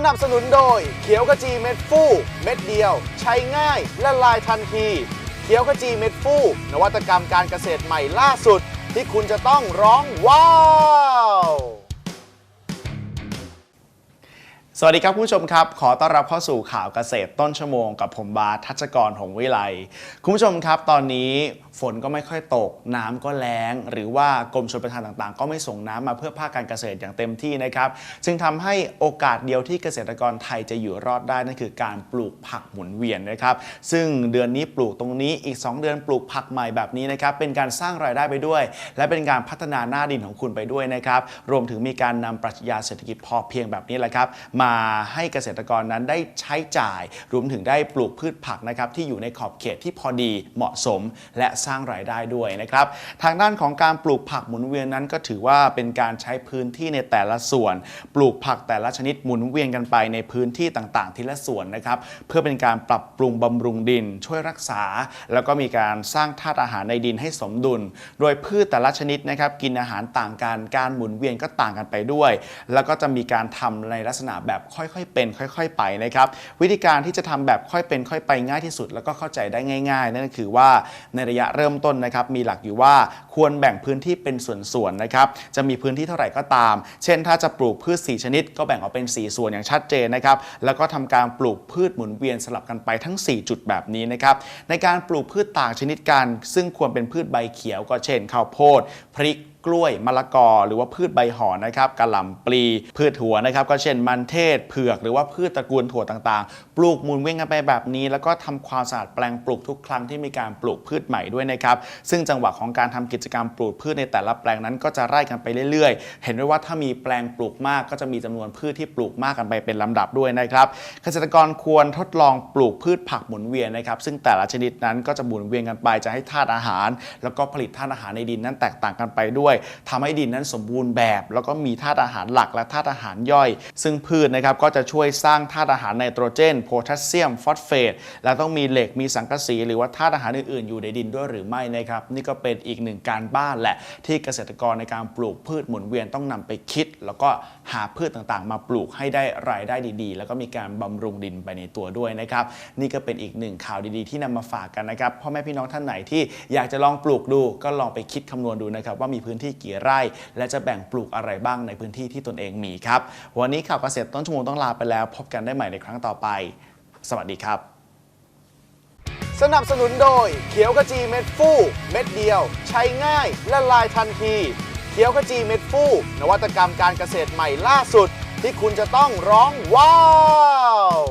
สนับสนุนโดย เขียวขจีเม็ดฟูเม็ดเดียว ใช้ง่ายละลายทันที เขียวขจีเม็ดฟูนวัตกรรมการเกษตรใหม่ล่าสุด ที่คุณจะต้องร้องว้าว สวัสดีครับผู้ชมครับ ขอต้อนรับเข้าสู่ข่าวเกษตรต้นชั่วโมงกับผมบาทัชกรหงวิไลคุณผู้ชมครับตอนนี้ฝนก็ไม่ค่อยตก น้ำก็แล้ง หรือว่ากรมชลประทานต่างๆ ก็ไม่ส่งน้ำมาเพื่อภาคการเกษตรอย่างเต็มที่นะครับจึงทำให้โอกาสเดียวที่เกษตรกรไทยจะอยู่รอดได้นั่นคือการปลูกผักหมุนเวียนนะครับซึ่งเดือนนี้ปลูกตรงนี้อีก 2 เดือนปลูกผักใหม่แบบนี้นะครับเป็นการสร้างรายได้ไปด้วย และเป็นการพัฒนาหน้าดินของคุณไปด้วยนะครับรวมถึงมีการนำปรัชญาเศรษฐกิจพอเพียงแบบนี้แหละครับมาให้เกษตรกรนั้นได้ใช้จ่าย รวมถึงได้ปลูกพืชผักนะครับที่อยู่ในขอบเขตที่พอดีเหมาะสมและสร้างรายได้ด้วยนะครับ ทางด้านของการปลูกผักหมุนเวียนนั้นก็ถือว่าเป็นการใช้พื้นที่ในแต่ละส่วน ปลูกผักแต่ละชนิดหมุนเวียนกันไปในพื้นที่ต่างๆ ทีละส่วนนะครับเพื่อเป็นการปรับปรุงบำรุงดิน ช่วยรักษา แล้วก็มีการสร้างธาตุอาหารในดินให้สมดุล โดยพืชแต่ละชนิดนะครับกินอาหารต่างกันการหมุนเวียนก็ต่างกันไปด้วย แล้วก็จะมีการทำในลักษณะแบบค่อยๆเป็น ค่อยๆ ไปนะครับ วิธีการที่จะทำแบบค่อยเป็นค่อยไปง่ายที่สุด แล้วก็เข้าใจได้ง่าย ๆ นั่นก็คือว่าในระยะเริ่มต้นนะครับมีหลักอยู่ว่าควรแบ่งพื้นที่เป็นส่วนๆนะครับจะมีพื้นที่เท่าไหร่ก็ตาม เช่น ถ้าจะปลูกพืช 4 ชนิด ก็แบ่งออกเป็น 4 ส่วนอย่างชัดเจนนะครับแล้วก็ทำการปลูกพืชหมุนเวียนสลับกันไปทั้ง 4 จุดแบบนี้นะครับในการปลูกพืชต่างชนิดกัน ซึ่งควรเป็นพืชใบเขียวก็เช่นข้าวโพดพริกกล้วยมะละกอ หรือว่าพืชใบห่อนะครับกระหล่ำปลี พืชถั่วนะครับ ก็เช่นมันเทศเผือกหรือว่าพืชตระกูลถั่วต่างๆ ปลูกหมุนเวียนกันไปแบบนี้ แล้วก็ทำความสะอาดแปลงปลูกทุกครั้งที่มีการปลูกพืชใหม่ด้วยนะครับ ซึ่งจังหวะของการทำกิจกรรมปลูกพืชในแต่ละแปลงนั้นก็จะไล่กันไปเรื่อยๆ เห็นได้ว่าถ้ามีแปลงปลูกมากก็จะมีจำนวนพืชที่ปลูกมากกันไปเป็นลำดับด้วยนะครับ เกษตรกรควรทดลองปลูกพืชผักหมุนเวียนนะครับ ซึ่งแต่ละชนิดนั้นก็จะหมุนเวียนกันไปจะให้ธาตุอาหาร แล้วก็ผลิตธาตุอาหารในดินนั้นแตกต่างกันไปด้วยทำให้ดินนั้นสมบูรณ์แบบ แล้วก็มีธาตุอาหารหลักและธาตุอาหารย่อย ซึ่งพืชนะครับก็จะช่วยสร้างธาตุอาหารไนโตรเจนโพแทสเซียมฟอสเฟตและต้องมีเหล็กมีสังกะสี หรือว่าธาตุอาหารอื่นๆอยู่ในดินด้วยหรือไม่นะครับ นี่ก็เป็นอีกหนึ่งการบ้านแหละ ที่เกษตรกรในการปลูกพืชหมุนเวียนต้องนำไปคิด แล้วก็หาพืชต่างๆ มาปลูกให้ได้รายได้ดีๆ แล้วก็มีการบำรุงดินไปในตัวด้วยนะครับ นี่ก็เป็นอีกหนึ่งข่าวดีๆ ที่นำมาฝากกันนะครับพ่อแม่พี่น้องท่านไหนที่อยากจะลองปลูกดูก็ลองไปคิดคำนวณดูนะครับว่ามีพื้นที่กี่ไร่ และจะแบ่งปลูกอะไรบ้างในพื้นที่ที่ตนเองมีครับ วันนี้ข่าวเกษตรต้นชั่วโมงต้องลาไปแล้ว พบกันได้ใหม่ในครั้งต่อไป สวัสดีครับ สนับสนุนโดยเขียวขจีเม็ดฟูเม็ดเดียว ใช้ง่ายและลายทันทีเขียวขจีเม็ดฟูนวัตกรรมการเกษตรใหม่ล่าสุด ที่คุณจะต้องร้องว้าว